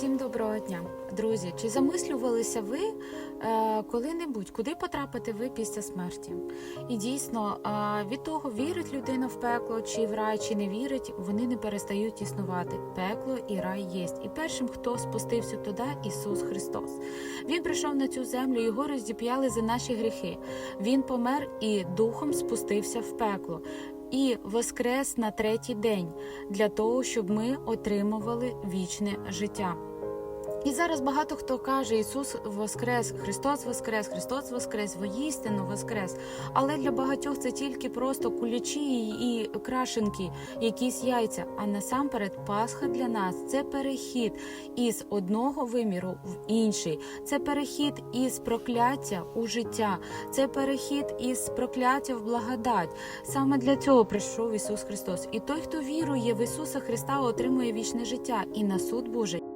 Всім доброго дня, друзі. Чи замислювалися ви е, коли-небудь, куди потрапите ви після смерті? І дійсно, е, від того, вірить людина в пекло, чи в рай, чи не вірить, вони не перестають існувати. Пекло і рай є. І першим, хто спустився туди, Ісус Христос. Він прийшов на цю землю, його роздіп'яли за наші гріхи. Він помер і духом спустився в пекло. І воскрес на третій день для того, щоб ми отримували вічне життя. І зараз багато хто каже: Ісус Воскрес, Христос Воскрес, Христос Воскрес, воістину Воскрес. Але для багатьох це тільки просто кулячі і крашенки, якісь яйця. А насамперед, Пасха для нас це перехід із одного виміру в інший, це перехід із прокляття у життя, це перехід із прокляття в благодать. Саме для цього прийшов Ісус Христос. І той, хто вірує в Ісуса Христа, отримує вічне життя і на суд Божий